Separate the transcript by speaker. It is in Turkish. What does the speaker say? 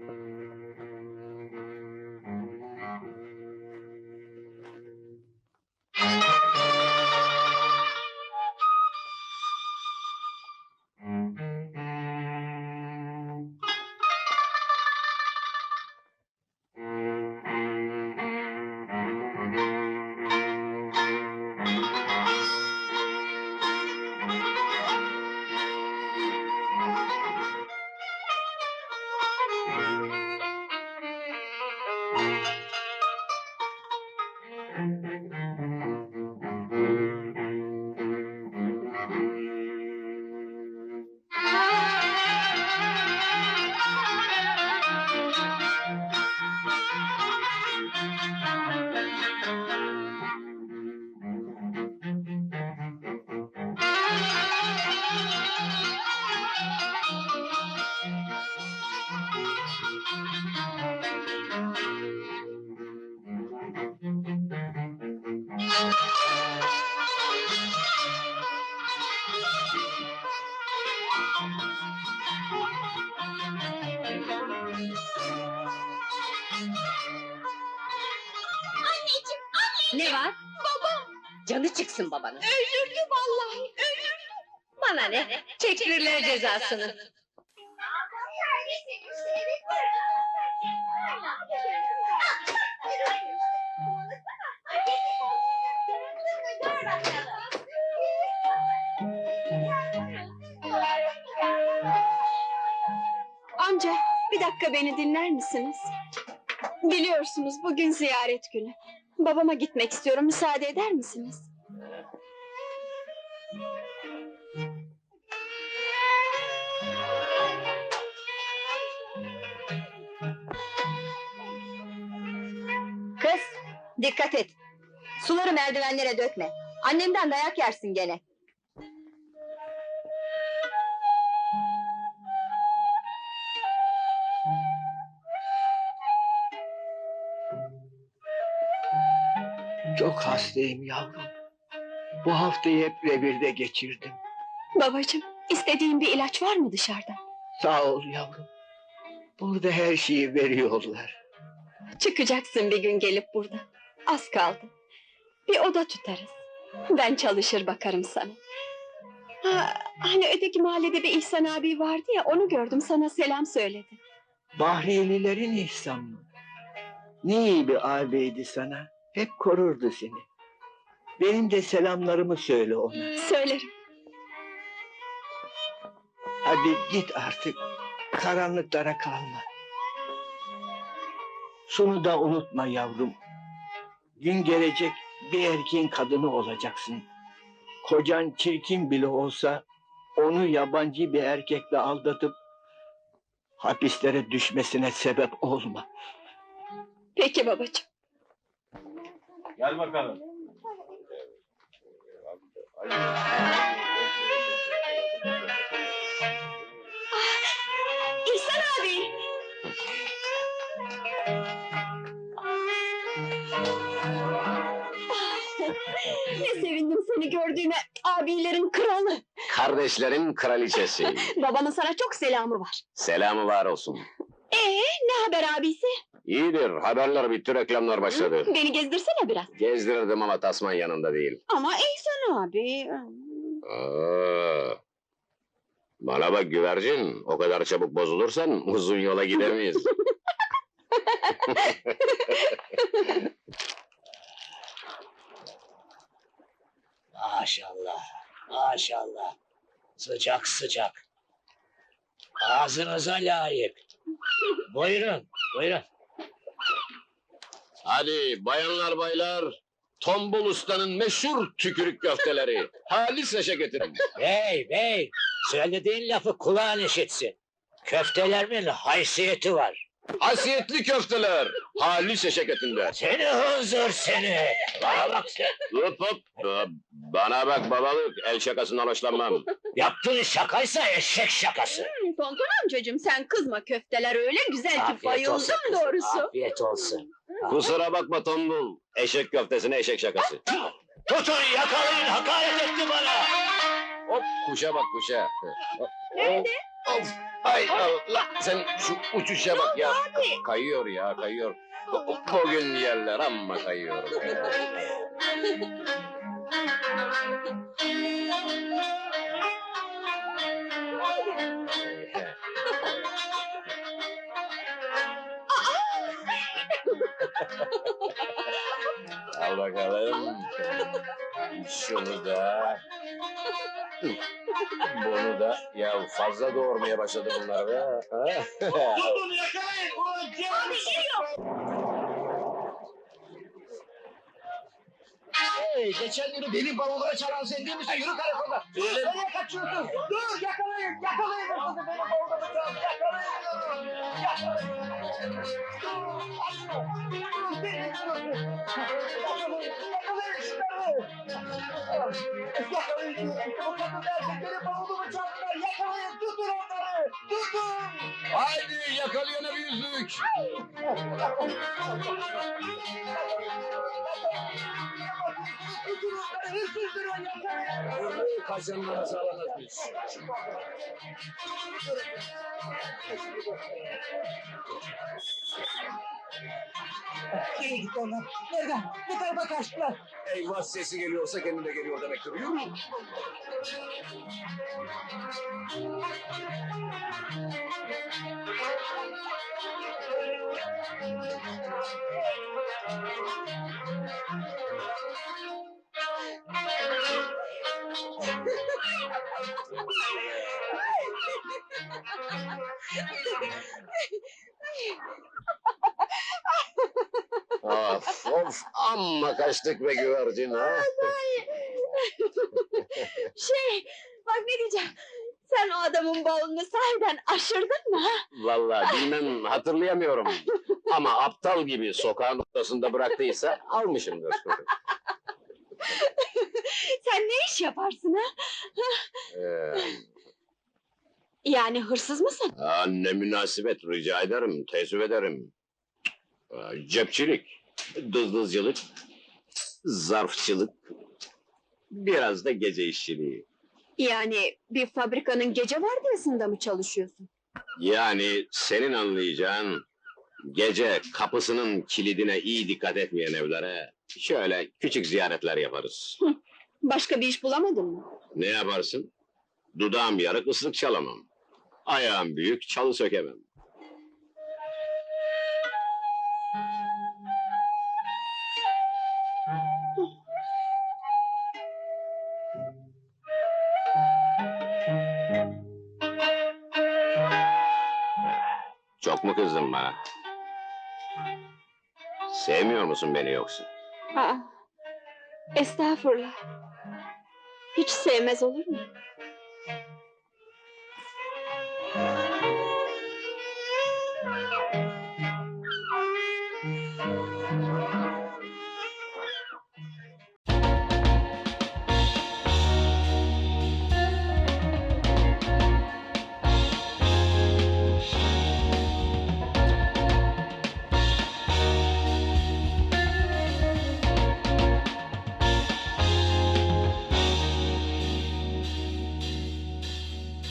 Speaker 1: Mm-hmm.
Speaker 2: Ne var?
Speaker 1: Babam
Speaker 2: Canı çıksın babanın.
Speaker 1: ölürdü vallahi, ölürdü.
Speaker 2: Bana ne? Çektirirler cezasını.
Speaker 3: Amca, bir dakika beni dinler misiniz? Biliyorsunuz bugün ziyaret günü. Babama gitmek istiyorum, müsaade eder misiniz?
Speaker 2: Kız, dikkat et. Suları merdivenlere dökme. Annemden dayak yersin gene.
Speaker 4: Çok hastayım yavrum. Bu haftayı hep revirde geçirdim.
Speaker 3: Babacığım, istediğin bir ilaç var mı dışarıda?
Speaker 4: Sağ ol yavrum. Burada her şeyi veriyorlar.
Speaker 3: Çıkacaksın bir gün gelip burada. Az kaldı. Bir oda tutarız. Ben çalışır bakarım sana. Ha, hani öteki mahallede bir İhsan abi vardı ya, onu gördüm sana selam söyledi.
Speaker 4: Bahriyelilerin ihsan mı? Ne iyi bir ağabeydi sana. Hep korurdu seni. Benim de selamlarımı söyle ona.
Speaker 3: Söylerim.
Speaker 4: Hadi git artık. Karanlıklara kalma. Şunu da unutma yavrum. Gün gelecek bir erkeğin kadını olacaksın. Kocan çirkin bile olsa onu yabancı bir erkekle aldatıp hapislere düşmesine sebep olma.
Speaker 3: Peki babacığım.
Speaker 5: Gel bakalım.
Speaker 3: İhsan abi! ne sevindim seni gördüğüme abilerin kralı.
Speaker 5: Kardeşlerin kraliçesi.
Speaker 3: Babanın sana çok selamı var.
Speaker 5: Selamı var olsun.
Speaker 3: Ee, ne haber abisi?
Speaker 5: İyidir. Haberler bitti, reklamlar başladı.
Speaker 3: Beni gezdirsene biraz.
Speaker 5: Gezdirirdim ama tasman yanında değil.
Speaker 3: Ama İhsan abi.
Speaker 5: Aa. Bana bak güvercin, o kadar çabuk bozulursan uzun yola gidemeyiz.
Speaker 6: Maşallah, maşallah. Sıcak sıcak. Ağzınıza layık. Buyurun, buyurun.
Speaker 5: Hadi bayanlar baylar, Tombul Usta'nın meşhur tükürük köfteleri. Halis leşe getirin.
Speaker 6: Bey, bey, söylediğin lafı kulağın işitsin. Köftelerimin haysiyeti var.
Speaker 5: Hasiyetli köfteler, halis eşek etinden.
Speaker 6: Seni hınzır seni. Bana bak sen.
Speaker 5: Hop hop. Ba- Bana bak babalık, el şakasından hoşlanmam.
Speaker 6: Yaptığın şakaysa eşek şakası.
Speaker 3: Tonton amcacığım sen kızma köfteler öyle güzel ki
Speaker 6: Afiyet olsun
Speaker 3: bayıldım
Speaker 6: kızım,
Speaker 3: doğrusu.
Speaker 6: Afiyet olsun.
Speaker 5: Kusura bakma tombul, eşek köftesine eşek şakası.
Speaker 6: Tutun yakalayın hakaret etti bana.
Speaker 5: Hop kuşa bak kuşa.
Speaker 3: Nerede?
Speaker 5: Of! Ay Allah! Sen şu uçuşa bak ya. Kayıyor ya, kayıyor. Bugün yerler amma kayıyor. Al bakalım. Şunu da. Bunu da. Ya fazla doğurmaya başladı bunlar be. Ha?
Speaker 7: Tutun yakalayın. Ulan
Speaker 8: Hey, geçen günü benim bavullara çalan sen değil misin? Yürü karakola. Nereye kaçıyorsun? Dur yakalayın, yakalayın. Hırsızı benim
Speaker 5: Haydi yakalayana bir yüzlük.
Speaker 8: Yakalayın.
Speaker 5: Kaçanlara sağlanatmış.
Speaker 8: Nereye gitti onlar? Nereden? Ne tarafa kaçtılar?
Speaker 5: Eyvah sesi geliyorsa kendine geliyor demektir. Yürü. Of of amma kaçtık be güvercin ha.
Speaker 3: Şey, bak ne diyeceğim. Sen o adamın bavulunu sahiden aşırdın mı? ha?
Speaker 5: Vallahi bilmem hatırlayamıyorum. Ama aptal gibi sokağın ortasında bıraktıysa almışımdır.
Speaker 3: Sen ne iş yaparsın ha?
Speaker 5: Ee,
Speaker 3: Yani hırsız mısın?
Speaker 5: aa, ne münasebet rica ederim, teessüf ederim. Aa, Cepçilik, dızdıızcılık, zarfçılık, biraz da gece işçiliği.
Speaker 3: Yani bir fabrikanın gece vardiyasında mı çalışıyorsun?
Speaker 5: Yani senin anlayacağın gece kapısının kilidine iyi dikkat etmeyen evlere şöyle küçük ziyaretler yaparız.
Speaker 3: Başka bir iş bulamadın mı?
Speaker 5: Ne yaparsın? Dudağım yarık ıslık çalamam. Ayağım büyük çalı sökemem. Çok mu kızdın bana? Sevmiyor musun beni yoksa?
Speaker 3: Aa, estağfurullah. Hiç sevmez olur mu?